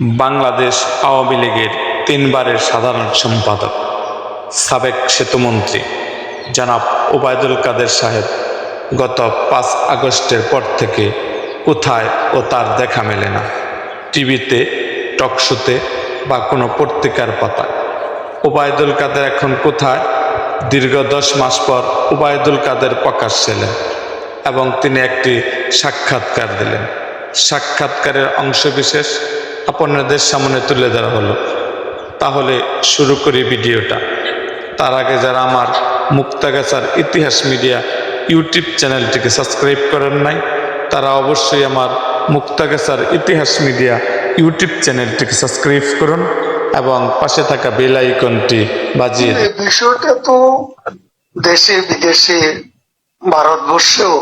বাংলাদেশ আওয়ামী লীগের তিনবারের সাধারণ সম্পাদক, সাবেক সেতুমন্ত্রী জনাব ওবায়দুল কাদের সাহেব গত পাঁচ আগস্টের পর থেকে কোথায় ও তার দেখা মেলে না। টিভিতে টকশোতে বা কোনো পত্রিকার পাতায়। ওবায়দুল কাদের এখন কোথায়? দীর্ঘ দশ মাস পর ওবায়দুল কাদের প্রকাশ ছিলেন এবং তিনি একটি সাক্ষাৎকার দিলেন। সাক্ষাৎকারের অংশবিশেষ আপনাদের সামনে তুলে ধরা হলো। তাহলে শুরু করি ভিডিওটা। তার আগে যারা আমার মুক্তাগাছার ইতিহাস মিডিয়া ইউটিউব চ্যানেলটিকে সাবস্ক্রাইব করেন নাই তারা অবশ্যই আমার মুক্তাগাছার ইতিহাস মিডিয়া ইউটিউব চ্যানেলটিকে সাবস্ক্রাইব করুন এবং পাশে থাকা বেল আইকনটি বাজিয়ে দিন। বিষয়টা তো দেশে বিদেশে ভারতবর্ষেও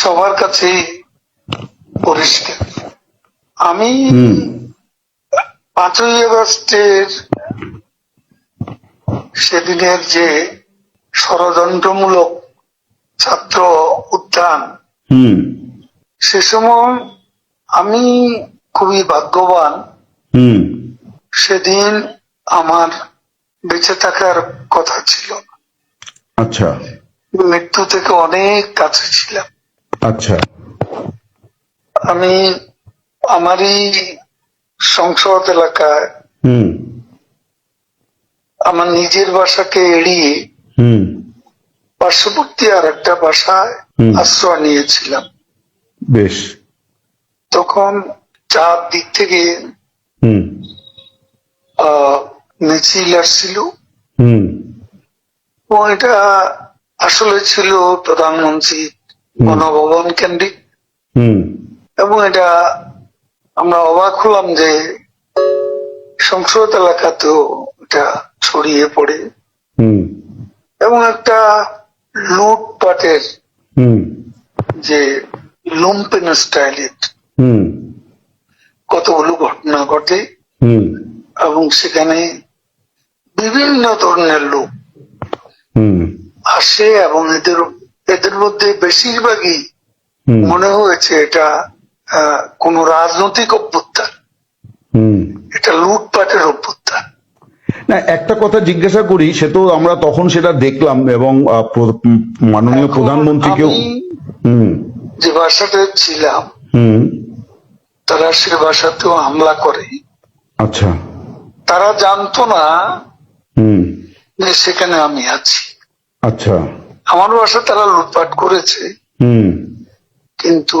সবার কাছেই পরিষ্কার। আমি পাঁচই আগস্টের সেদিনের যে ষড়যন্ত্রমূলক ছাত্র উত্থান হুম। সে সময় আমি খুবই ভাগ্যবান। হুম। সেদিন আমার বেঁচে থাকার কথা ছিল। আচ্ছা। মৃত্যু থেকে অনেক কাছে ছিলাম। আচ্ছা। আমি আমারই সংসদ এলাকায় আমার নিজের বাসাকে এড়িয়ে পার্শ্ববর্তী আর একটা বাসায় আশ্রয় নিয়েছিলাম। বেশ। তখন চার দিক থেকে মিছিল আসছিল। এটা আসলে ছিল প্রধানমন্ত্রী গণভবন কেন্দ্রিক। হুম। এবং এটা আমরা অবাক হলাম যে সংসদ এলাকাতেও এটা ছড়িয়ে পড়ে। এবং একটা লুটপাটের যে লুম্পেন স্টাইলের হুম। কতগুলো ঘটনা ঘটে হুম। এবং সেখানে বিভিন্ন ধরনের লোক হুম। আসে এবং এদের এদের মধ্যে বেশিরভাগই মনে হয়েছে এটা কোন রাজনৈতিক অভ্যুত্থান। এটা লুটপাটের অভ্যুত্থান। না একটা কথা জিজ্ঞাসা করি সে তো আমরা তখন সেটা দেখলাম এবং মাননীয় প্রধানমন্ত্রীকেও যে বাসাতে ছিলাম তারা সে বাসাতেও হামলা করে। আচ্ছা। তারা জানতো না হুম। যে সেখানে আমি আছি। আচ্ছা। আমার বাসা তারা লুটপাট করেছে। হুম। কিন্তু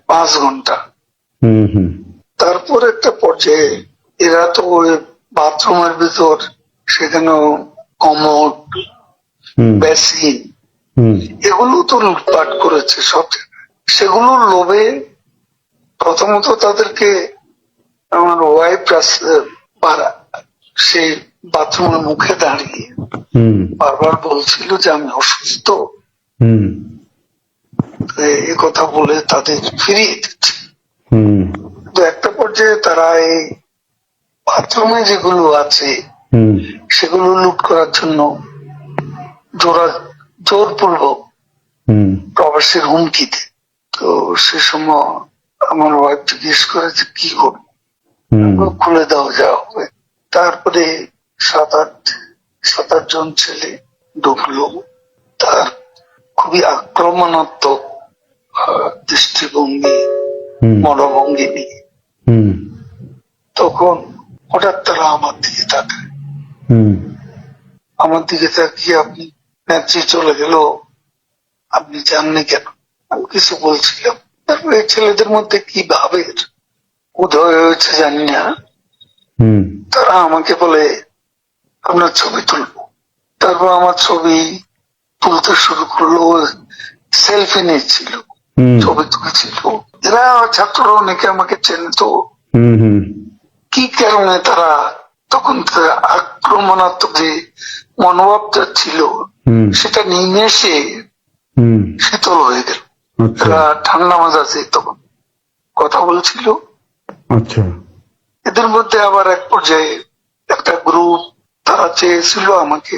পাঁচ ঘণ্টা। তারপর একটা পর্যায়ে এরা তো ওই বাথরুমের ভিতর সেখানেও কমোড হুম। বেসিন এগুলো তো লুটপাট করেছে সব। সেগুলোর লোভে প্রথমত তাদেরকে আমার ওয়াইফ সেই বাথরুমের মুখে দাঁড়িয়ে হুম। বারবার বলছিল যে আমি অসুস্থ। হুম। এ- কথা বলে তাদের ফিরিয়ে দিচ্ছে। কিন্তু একটা পর্যায়ে তারা এই বাথরুমে যেগুলো আছে সেগুলো লুট করার জন্য জোরা জোরপূর্বক হুম। প্রবাসের হুমকিতে তো সে সময় আমার ওয়াইফ জিজ্ঞেস করেছে কি করব? খুলে দাও যা হবে। তারপরে সাত আট সাত আট জন ছেলে ঢুকলো। তার খুবই আক্রমণাত্মক দৃষ্টিভঙ্গি মনোভঙ্গি নিয়ে। তখন হঠাৎ তারা আমার দিকে তাকায়। আমার দিকে তাকিয়ে আপনি নেত্রী চলে গেল। আপনি জাননি কেন? আমি কিছু বলছিলাম। তারপরে এই ছেলেদের মধ্যে কি ভাবের? উদয় হয়েছে জানি না। তারা আমাকে বলে আপনার ছবি তুলবো। তারপর আমার ছবি তুলতে শুরু করল সেলফি নিচ্ছিল ছবি তুলেছিল। এরা ছাত্ররা অনেকে আমাকে চেনে তো হুম হুম। কি কারণে তারা তখন আক্রমণাত্মক যে মনোভাবটা ছিল সেটা নিমেষে শীতল হয়ে গেল। আচ্ছা। তারা ঠান্ডা মাজাজে তখন কথা বলছিল। আচ্ছা। এদের মধ্যে আবার এক পর্যায়ে একটা গ্রুপ তারা চেয়েছিল আমাকে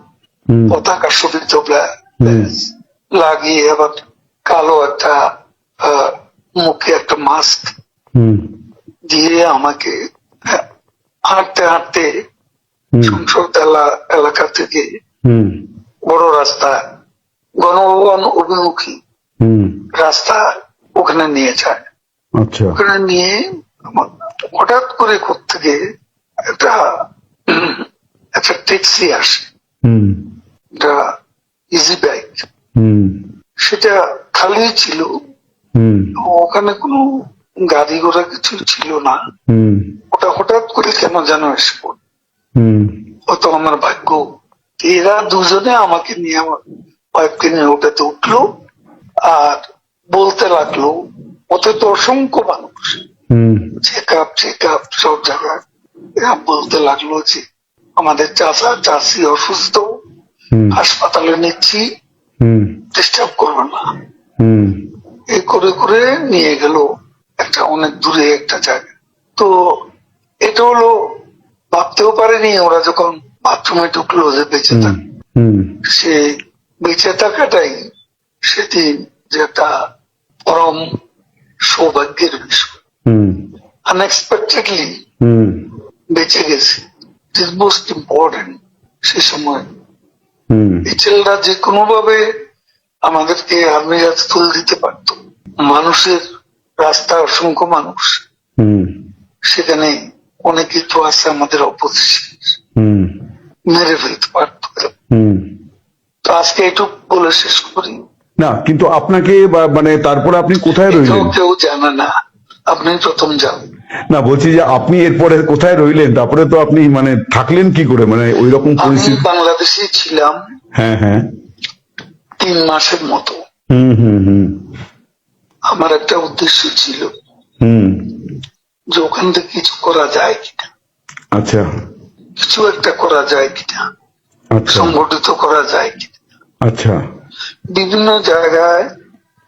পতাকা শোভিত ব্যাজ লাগিয়ে আবার কালো একটা মুখে একটা মাস্ক দিয়ে আমাকে হাঁটতে হাঁটতে সংসদ এলাকা থেকে বড় রাস্তা গণভবন অভিমুখী রাস্তা ওখানে নিয়ে যায়। আচ্ছা। ওখানে নিয়ে হঠাৎ করে থেকে একটা একটা ট্যাক্সি আসে। ইজি হুম। সেটা খালি ছিল। ওখানে কোনো গাড়ি ঘোড়া কিছু ছিল না। ওটা হঠাৎ করে কেন যেন এসে পড়ল। হয়তো আমার ভাগ্য। এরা দুজনে আমাকে নিয়ে আমার ওয়াইফকে নিয়ে ওটাতে উঠল আর বলতে লাগল ওতে তো অসংখ্য মানুষ। হুম। চেক আপ চেক আপ সব জায়গায়। এরা বলতে লাগল যে আমাদের চাচা চাষি অসুস্থ। হাসপাতালে নিচ্ছি ডিস্টার্ব করবে না। এই করে করে নিয়ে গেল একটা অনেক দূরে একটা জায়গা তো এটা হলো ভাবতেও পারেনি ওরা যখন বাথরুমে ঢুকলো যে বেঁচে থাকে। সে বেঁচে থাকাটাই সেদিন যেটা পরম সৌভাগ্যের বিষয়। হুম। আনএক্সপেক্টেডলি বেঁচে গেছে। ইট মোস্ট ইম্পর্টেন্ট সে সময় এই ছেলেরা যে কোনো ভাবে আমাদেরকে আর্মির হাতে তুলে দিতে পারত। মানুষের রাস্তা অসংখ্য মানুষ। সেখানে অনেকেই তো আছে আমাদের অপোজিশন হুম। মেরে ফেলতে পারত তো আজকে এটুকু বলে শেষ করি। না কিন্তু আপনাকে মানে তারপরে আপনি কোথায় রইলেন? কেউ জানে না। আপনি প্রথম যান। না বলছি যে আপনি এরপরে কোথায় রইলেন? তারপরে তো আপনি মানে থাকলেন কি করে? মানে ওই রকম পরিস্থিতি বাংলাদেশে ছিলাম হ্যাঁ হ্যাঁ। তিন মাসের মতো। হুম হুম হুম। আমার একটা উদ্দেশ্য ছিল হুম। যে ওখান থেকে কিছু করা যায় কিনা। আচ্ছা। কিছু একটা করা যায় কিনা। আচ্ছা। সংগঠিত করা যায় কিনা। আচ্ছা। বিভিন্ন জায়গায়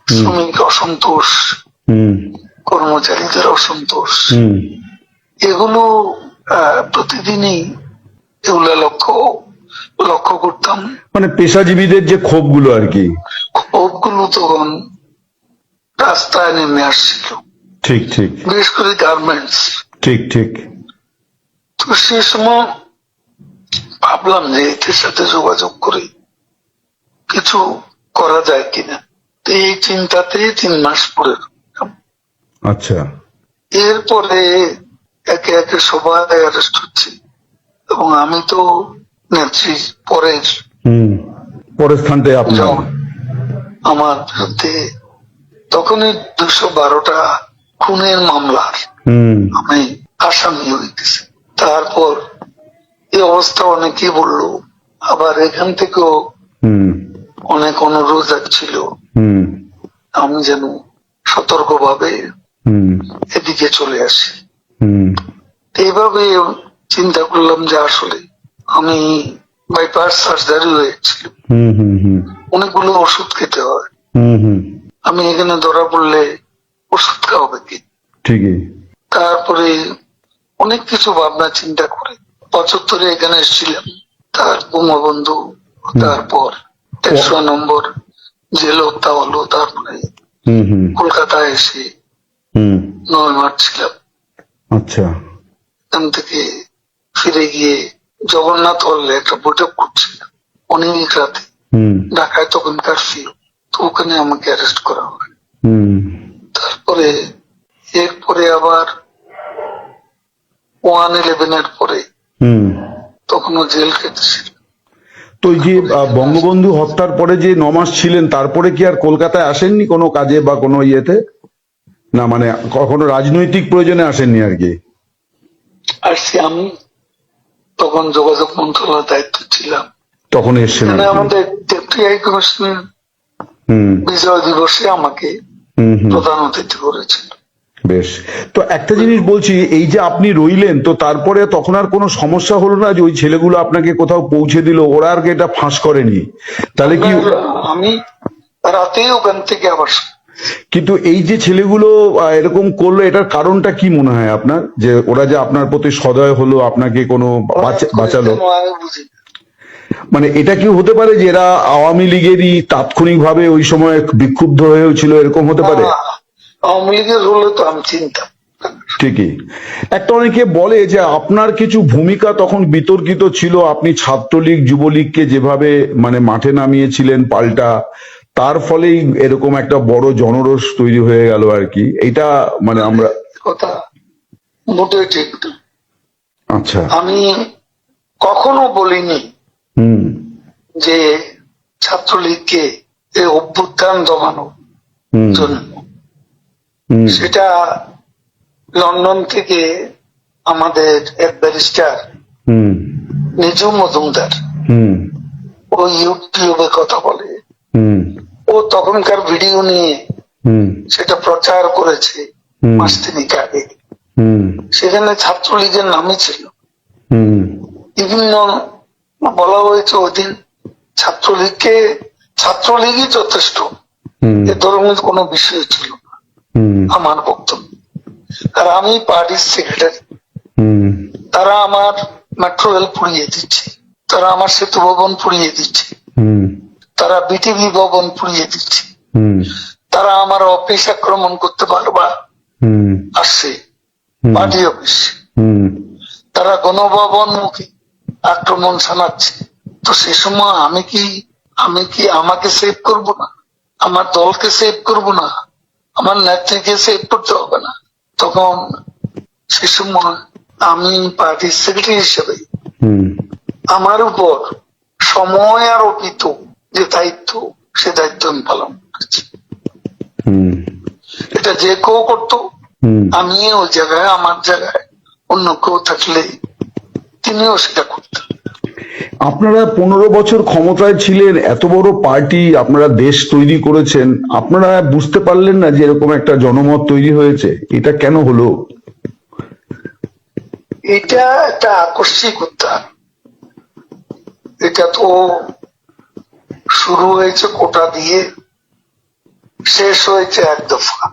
শ্রমিক অসন্তোষ হুম। কর্মচারীদের অসন্তোষ এগুলো প্রতিদিনই এগুলো লক্ষ্য লক্ষ্য করতাম। মানে পেশাজীবীদের যে ক্ষোভগুলো আর কি। ক্ষোভগুলো তখন রাস্তায় নেমে আসছিল। ঠিক ঠিক। বিশেষ করে গার্মেন্টস ঠিক ঠিক। তো সে সময় ভাবলাম যে এদের সাথে যোগাযোগ করে কিছু করা যায় কিনা। এই চিন্তাতে তিন মাস পরে। আচ্ছা। এরপরে একে একে সবাই অ্যারেস্ট হচ্ছে। এবং আমি তো নেত্রী পরের হুম। পরের স্থানটায় আপনার? আমার বিরুদ্ধে তখনই দুশো বারোটা খুনের মামলার হুম। আমি আসামি হইতেছি। তারপর এই অবস্থা অনেকেই বলল আবার এখান থেকেও হুম। অনেক অনুরোধ ছিল। হুম। আমি যেন সতর্কভাবে এদিকে চলে আসি। এইভাবে চিন্তা করলাম যে আসলে আমি বাইপাস সার্জারি হয়েছিল অনেকগুলো ওষুধ খেতে হয়। আমি এখানে ধরা পড়লে ওষুধ খাওয়াবে কি? ঠিকই। তারপরে অনেক কিছু ভাবনা চিন্তা করে পঁচাত্তরে এখানে এসেছিলাম। তার বঙ্গবন্ধু তারপর একশো নম্বর জেল হত্যা হলো তারপরে কলকাতায় এসে হুম। নয় মার্চ ছিলাম আচ্ছা। এখান থেকে ফিরে গিয়ে জগন্নাথ হলে একটা বৈঠক করছিলাম অনেক রাতে। ঢাকায় তখন কারফিউ তো ওখানে আমাকে অ্যারেস্ট করা হয়। তারপরে এরপরে আবার ওয়ান ইলেভেনের পরে হুম। তখনও জেল খেটেছিল। তো যে বঙ্গবন্ধু হত্যার পরে যে ন মাস ছিলেন তারপরে কি আর কলকাতায় আসেননি কোনো কাজে বা কোনো ইয়েতে? না মানে কখনো রাজনৈতিক প্রয়োজনে আসেননি আর কি। আসছি আমি তখন যোগাযোগ মন্ত্রণালয়ের দায়িত্ব ছিলাম। তখন এসছেন। আমাদের ডেপুটি হাই কমিশনার বিজয় দিবসে আমাকে প্রধান অতিথি করেছিল বেশ। তো একটা জিনিস বলছি এই যে আপনি রইলেন তো তারপরে তখন আর কোনো সমস্যা হলো না যে ওই ছেলেগুলো আপনাকে কোথাও পৌঁছে দিল ওরা আর কি এটা ফাঁস করেনি? তাহলে কি আমি রাতেই ওখান থেকে আবার কিন্তু এই যে ছেলেগুলো এরকম করল এটার কারণটা কি মনে হয় আপনার? যে ওরা যে আপনার প্রতি সদয় হলো আপনাকে কোনো বাঁচা- বাঁচালো। মানে এটা কি হতে পারে যে এরা আওয়ামী লীগেরই তাৎক্ষণিকভাবে ওই সময় বিক্ষুব্ধ হয়েছিল এরকম হতে পারে? আওয়ামী লীগের হলে তো আমি চিন্তা ঠিকই। একটা অনেকে বলে যে আপনার কিছু ভূমিকা তখন বিতর্কিত ছিল আপনি ছাত্রলীগ যুবলীগকে যেভাবে মানে মাঠে নামিয়েছিলেন পাল্টা তার ফলেই এরকম একটা বড় জনরোষ তৈরি হয়ে গেল আর কি। এটা মানে আমরা কথা মোটেই ঠিক আচ্ছা। আমি কখনো বলিনি হুম। যে ছাত্রলীগকে এই অভ্যুত্থান দমানোর হুম। জন্য। সেটা লন্ডন থেকে আমাদের এক ব্যারিস্টার হুম। নিজু মজুমদার হুম। ও ইউটিউবে কথা বলে। ও তখনকার ভিডিও নিয়ে সেটা প্রচার করেছে। মাস তিনিক আগে। সেখানে ছাত্রলীগের নামই ছিল। বিভিন্ন বলা হয়েছে ওই দিন ছাত্রলীগকে ছাত্রলীগই যথেষ্ট। এ ধরনের কোনো বিষয় ছিল না। আমার বক্তব্য। আর আমি পার্টির সেক্রেটারি। তারা আমার মেট্রো রেল পুড়িয়ে দিচ্ছে। তারা আমার সেতু ভবন পুড়িয়ে দিচ্ছে। তারা বিটিভি ভবন পুড়িয়ে দিচ্ছে। তারা আমার অফিস আক্রমণ করতে পারবা আসছে। Party office. তারা গণভবন মুখী আক্রমণ চালাচ্ছে। তো সে সময় আমি কি আমি কি আমাকে সেভ করব না? আমার দলকে সেভ করব না? আমার নেত্রীকে সেভ করতে হবে না? তখন সে সময় আমি পার্টির সেক্রেটারি হিসেবে আমার উপর সময় আরোপিত যে দায়িত্ব সে দায়িত্ব আমি পালন করেছি। এটা যে কেউ করতো আমি ওই জায়গায় আমার জায়গায় অন্য কেউ থাকলে তিনিও সেটা করতেন। আপনারা পনেরো বছর ক্ষমতায় ছিলেন এত বড় পার্টি আপনারা দেশ তৈরি করেছেন আপনারা বুঝতে পারলেন না যে এরকম একটা জনমত তৈরি হয়েছে এটা কেন হলো? এটা একটা আকস্মিক উত্থান এটা তো শুরু হয়েছে কোটা দিয়ে শেষ হয়েছে এক দফা।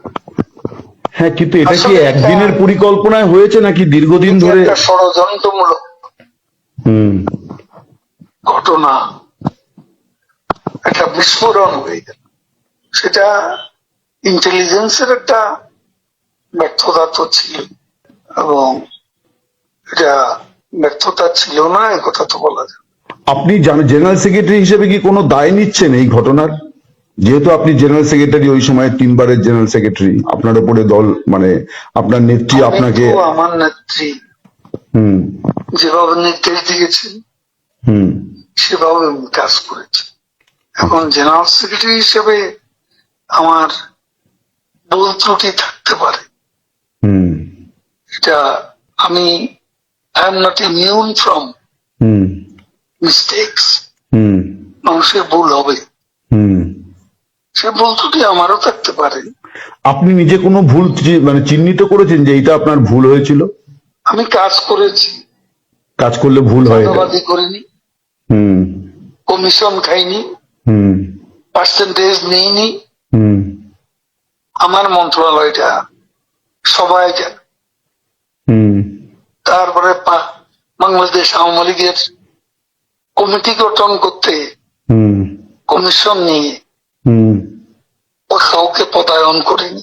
হ্যাঁ কিন্তু এটা কি একদিনের পরিকল্পনায় হয়েছে নাকি দীর্ঘদিন ধরে? ষড়যন্ত্রমূলক ঘটনা। একটা বিস্ফোরণ হয়ে গেল। সেটা ইন্টেলিজেন্সের একটা ব্যর্থতা তো ছিল এবং এটা ব্যর্থতা ছিল না কথা তো বলা যায়। আপনি জেনারেল সেক্রেটারি হিসেবে কি কোনো দায় নিচ্ছেন এই ঘটনার? যেহেতু আপনি জেনারেল সেক্রেটারি ওই সময় তিনবারের জেনারেল সেক্রেটারি আপনার উপরে দল মানে আপনার নেত্রী আপনাকে আমার নেত্রী। হুম। যেভাবে নির্দেশ দিয়েছেন হুম। সেভাবে আমি কাজ করেছি এখন জেনারেল সেক্রেটারি হিসেবে আমার ভুল ত্রুটি থাকতে পারে। হুম। এটা আমি I am not immune from hmm. Mistakes মানুষের ভুল হবে। সে ভুল ত্রুটি আমারও থাকতে পারে। আপনি নিজে কোনো ভুল মানে চিহ্নিত করেছেন যে এইটা আপনার ভুল হয়েছিল? আমি কাজ করেছি। কাজ করলে ভুল হয় করিনি। হুম। কমিশন খাইনি। হুম। পার্সেন্টেজ নিইনি। হুম। আমার মন্ত্রণালয়টা সবাই জানে। হুম। তারপরে বাংলাদেশ আওয়ামী লীগের কমিটি গঠন করতে কমিশন নিয়ে কাউকে পদায়ন করিনি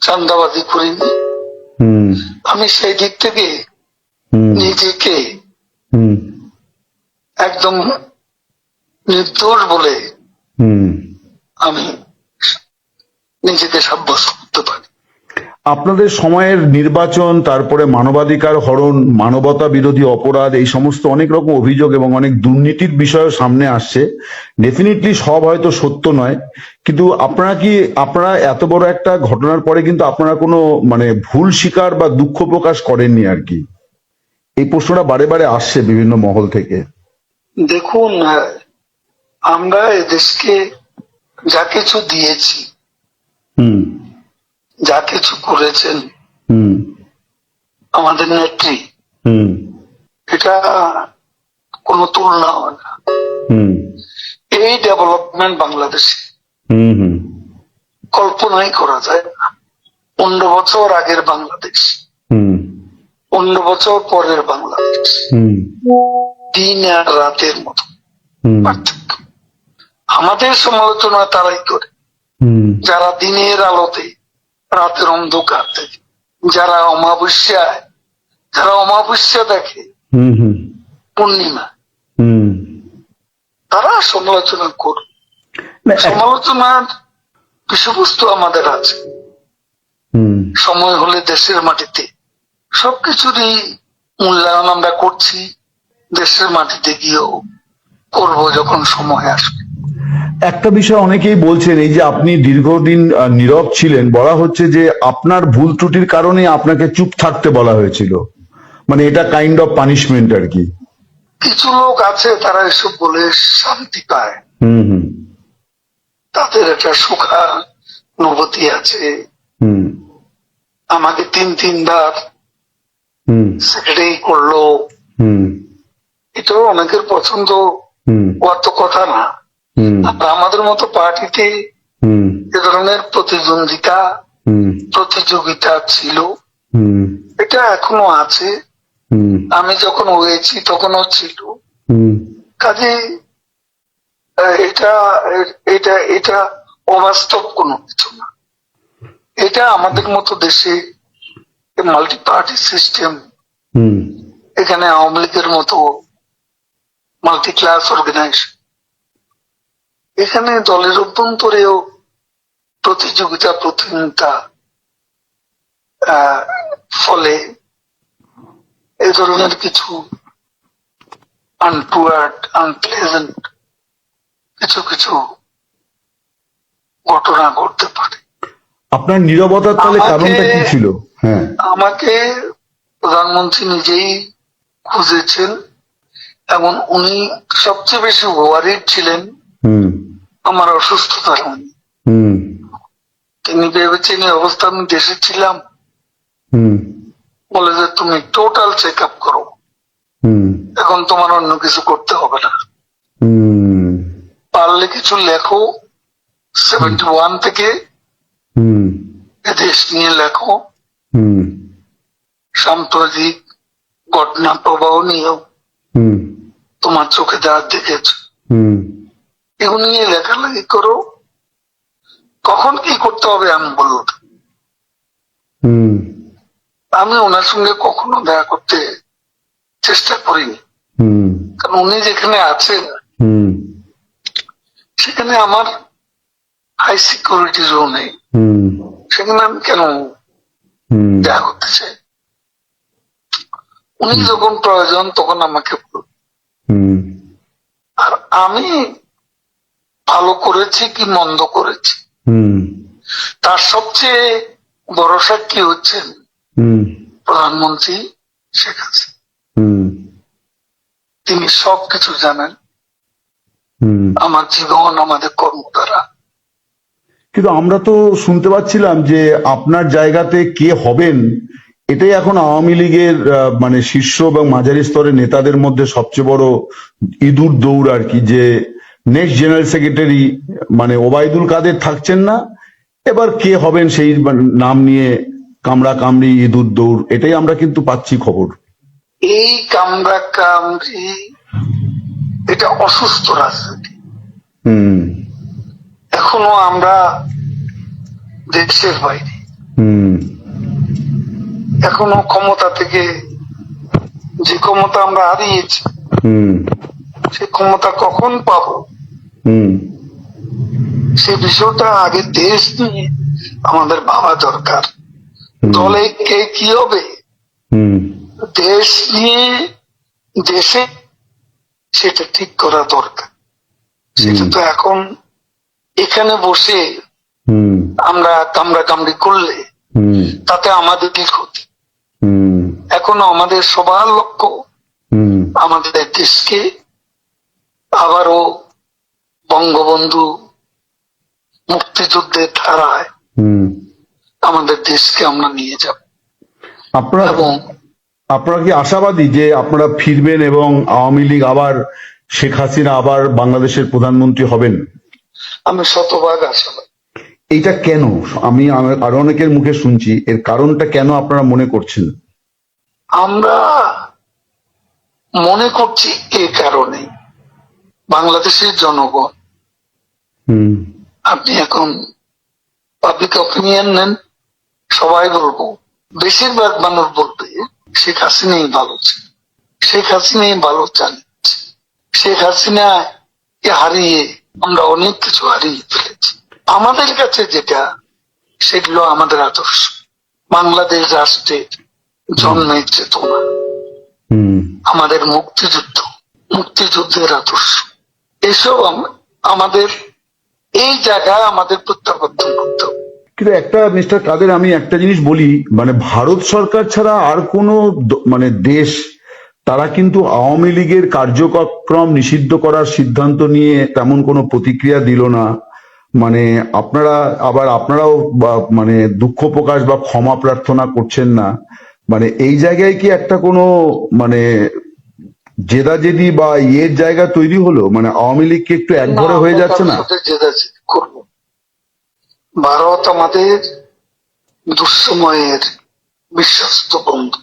চান্দাবাজি করিনি। হুম। আমি সেই দিক থেকে নিজেকে একদম নির্দোষ বলে হুম। আমি নিজেকে সাব্যস্ত আপনাদের সময়ের নির্বাচন তারপরে মানবাধিকার হরণ মানবতা বিরোধী অপরাধ এই সমস্ত অনেক রকম অভিযোগ এবং অনেক দুর্নীতির বিষয় সামনে আসছে। ডেফিনেটলি সব হয়তো সত্য নয়। কিন্তু আপনারা কি আপনারা এত বড় একটা ঘটনার পরে কিন্তু আপনারা কোনো মানে ভুল স্বীকার বা দুঃখ প্রকাশ করেননি আর কি? এই প্রশ্নটা বারে বারে আসছে বিভিন্ন মহল থেকে। দেখুন আমরা এদেশকে যা কিছু দিয়েছি হুম। যা কিছু করেছেন আমাদের নেত্রী এটা কোনো তুলনা হয় না। এই ডেভেলপমেন্ট বাংলাদেশে কল্পনাই করা যায় না। পনেরো বছর আগের বাংলাদেশ হুম। পনেরো বছর পরের বাংলাদেশ হুম। দিন আর রাতের মতো পার্থক্য। আমাদের সমালোচনা তারাই করে। হুম। যারা দিনের আলোতে রাতের অন্ধকার দেখে। যারা অমাবস্যায় যারা অমাবস্যা দেখে পূর্ণিমা তারা সমালোচনা করবে সমালোচনার বিষয়বস্তু আমাদের আছে। হুম। সময় হলে দেশের মাটিতে সবকিছুরই মূল্যায়ন আমরা করছি। দেশের মাটিতে গিয়েও করব যখন সময় আসবে। একটা বিষয় অনেকেই বলছেন এই যে আপনি দীর্ঘদিন নীরব ছিলেন বলা হচ্ছে যে আপনার ভুল ত্রুটির কারণে আপনাকে চুপ থাকতে বলা হয়েছিল। মানে এটা কাইন্ড অফ পানিশমেন্ট আর কি। কিছু লোক আছে তারা এসব বলে শান্তি পায়। হুম হুম। তাদের একটা সুখানুভূতি আছে। হুম। আমাকে তিন তিনবার হুম। সেক্রেটারি করল। হুম। এটাও অনেকের পছন্দ। হুম। হওয়ার তো কথা না। আর আমাদের মতো পার্টিতে এ ধরনের প্রতিদ্বন্দ্বিতা প্রতিযোগিতা ছিল। এটা এখনও আছে। আমি যখন হয়েছি তখনও ছিল। কাজে এটা এটা এটা অবাস্তব কোনো কিছু না। এটা আমাদের মতো দেশে মাল্টি পার্টি সিস্টেম এখানে আওয়ামী লীগের মতো মাল্টি ক্লাস অর্গানাইজেশন এখানে দলের অভ্যন্তরেও প্রতিযোগিতা প্রতিযোগিতা ফলে এ ধরনের কিছু আনটুয়ার্ড আনপ্লেজেন্ট কিছু কিছু ঘটনা ঘটতে পারে। আপনার নীরবতার তাহলে আমাকে- কারণটা কি ছিল? হ্যাঁ। আমাকে প্রধানমন্ত্রী নিজেই খুঁজেছেন এবং উনি সবচেয়ে বেশি ওয়ারিড ছিলেন আমার অসুস্থতা। তিনি ভেবেছেন এই অবস্থা আমি দেশে ছিলাম। বলে যে তুমি টোটাল চেক আপ করো এখন তোমার অন্য কিছু করতে হবে না। পারলে কিছু লেখো। সেভেন্টি ওয়ান থেকে দেশ নিয়ে লেখো। হুম। সাম্প্রতিক ঘটনা প্রবাহ নিয়েও হুম। তোমার চোখে যা দেখেছ। হুম। এগুলো নিয়ে লেখালেখি করো। কখন কি করতে হবে আমি বলব আমি ওনার সঙ্গে কখনো দেখা করতে চেষ্টা করিনি। কারণ উনি যেখানে আছেন সেখানে আমার হাই সিকিউরিটি জোন নেই হুম। সেখানে আমি কেন দেখা করতে চাই? উনি যখন প্রয়োজন তখন আমাকে আর আমি ভালো করেছি কি মন্দ করেছি? হুম। তার সবচেয়ে বড় সাক্ষী হচ্ছেন প্রধানমন্ত্রী শেখ হাসিনা। তিনি সবকিছু জানেন। আমার জীবন আমাদের কর্ম দ্বারা কিন্তু আমরা তো শুনতে পাচ্ছিলাম যে আপনার জায়গাতে কে হবেন এটাই এখন আওয়ামী লীগের মানে শীর্ষ এবং মাঝারি স্তরের নেতাদের মধ্যে সবচেয়ে বড় ইঁদুর দৌড় আর কি যে নেক্সট জেনারেল সেক্রেটারি মানে ওবায়দুল কাদের থাকছেন না এবার কে হবেন সেই নাম নিয়ে কামড়া কামড়ি ইঁদুর দৌড় এটাই আমরা কিন্তু পাচ্ছি খবর। এই কামরা কামড়ি এটা অসুস্থ রাজনীতি। হুম। এখনও আমরা দেশের বাইরে। হুম। এখনও ক্ষমতা থেকে যে ক্ষমতা আমরা হারিয়েছি হুম। সে ক্ষমতা কখন পাবো? সে বিষয়টা আগে দেশ নিয়ে আমাদের ভাবা দরকার। দলে কে কি হবে? দেশ নিয়ে দেশে সেটা ঠিক করা দরকার। সেটা তো এখন এখানে বসে হুম। আমরা কামড়া কামড়ি করলে তাতে আমাদের কি ক্ষতি? হুম। এখনও আমাদের সবার লক্ষ্য হুম। আমাদের দেশকে আবারও বঙ্গবন্ধু মুক্তিযুদ্ধের ধারায় আমাদের দেশকে আমরা নিয়ে যাব। আপনারা এবং আপনারা কি আশাবাদী যে আপনারা ফিরবেন এবং আওয়ামী লীগ আবার শেখ হাসিনা আবার বাংলাদেশের প্রধানমন্ত্রী হবেন? আমি শতভাগ আশাবাদী। এইটা কেন? আমি আরও অনেকের মুখে শুনছি। এর কারণটা কেন আপনারা মনে করছেন? আমরা মনে করছি এ কারণে বাংলাদেশের জনগণ। হুম। আপনি এখন পাবলিক অপিনিয়ন নেন সবাই বলব। বেশিরভাগ মানুষ বলবে শেখ হাসিনাই ভালো ছিল শেখ হাসিনাই ভালো চালিয়েছে শেখ হাসিনা হারিয়ে আমরা অনেক কিছু হারিয়ে ফেলেছি। আমাদের কাছে যেটা সেগুলো আমাদের আদর্শ। বাংলাদেশ রাষ্ট্রের জন্মের চেতনা। আমাদের মুক্তিযুদ্ধ মুক্তিযুদ্ধের আদর্শ। এসব আমাদের এই জায়গায় আমাদের প্রত্যাবর্তন করতে কিন্তু একটা মিস্টার কাদের, আমি একটা জিনিস বলি মানে ভারত সরকার ছাড়া আর কোনো মানে দেশ, তারা কিন্তু আওয়ামী লীগের কার্যক্রম নিষিদ্ধ করার সিদ্ধান্ত নিয়ে তেমন কোনো প্রতিক্রিয়া দিল না। মানে আপনারা, আবার আপনারাও মানে দুঃখ প্রকাশ বা ক্ষমা প্রার্থনা করছেন না। মানে এই জায়গায় কি একটা কোনো মানে জেদাজেদি বা ইয়ের জায়গা তৈরি হলো? মানে আওয়ামী লীগ কি একটু একঘরে হয়ে যাচ্ছে না? জেদাজেদি করব। ভারত আমাদের দুঃসময়ের বিশ্বস্ত বন্ধু।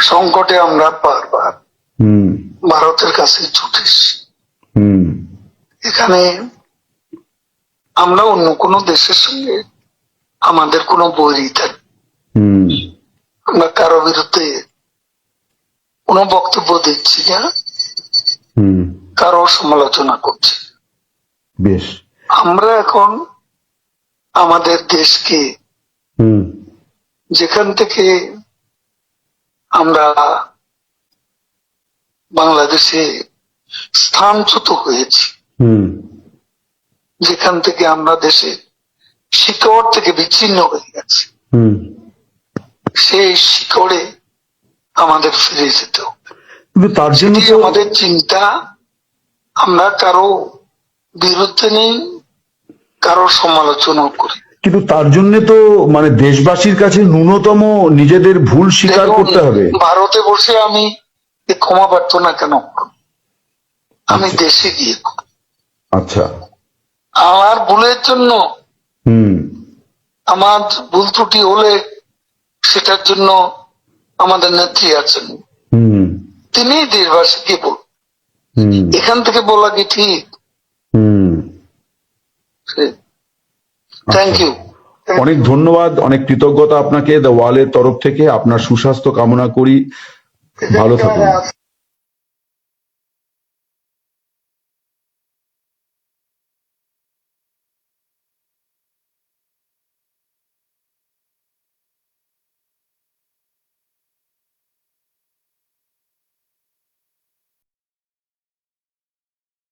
সংকটে আমরা বারবার হুম। ভারতের কাছে ছুটেছি হুম। এখানে আমরা অন্য কোনো দেশের সঙ্গে আমাদের কোনো বৈরী থাকি হুম। আমরা কারও বিরুদ্ধে কোনো বক্তব্য দিচ্ছি না। কারও সমালোচনা করছি। বেশ। আমরা এখন আমাদের দেশকে যেখান থেকে আমরা বাংলাদেশে স্থানচ্যুত হয়েছি হুম। যেখান থেকে আমরা দেশে শিকড় থেকে বিচ্ছিন্ন হয়ে গেছি। হুম। সেই শিকড়ে আমাদের ফিরে যেতে হবে। তার জন্য আমাদের চিন্তা আমরা কারও বিরুদ্ধে নেই কারও সমালোচনা করি। কিন্তু তার জন্য তো মানে দেশবাসীর কাছে ন্যূনতম নিজেদের ভুল স্বীকার করতে হবে। ভারতে বসে আমি ক্ষমা প্রার্থনা কেন করব? আমি দেশে গিয়ে আচ্ছা। আমার ভুলের জন্য হুম। আমার ভুল ত্রুটি হলে সেটার জন্য আমাদের নেত্রী আছেন। তিনি দেশবাসীকে বল এখান থেকে বলা কি ঠিক? হুম। থ্যাংক ইউ অনেক ধন্যবাদ অনেক কৃতজ্ঞতা আপনাকে দ্য ওয়ালের তরফ থেকে। আপনার সুস্বাস্থ্য কামনা করি। ভালো থাকুন।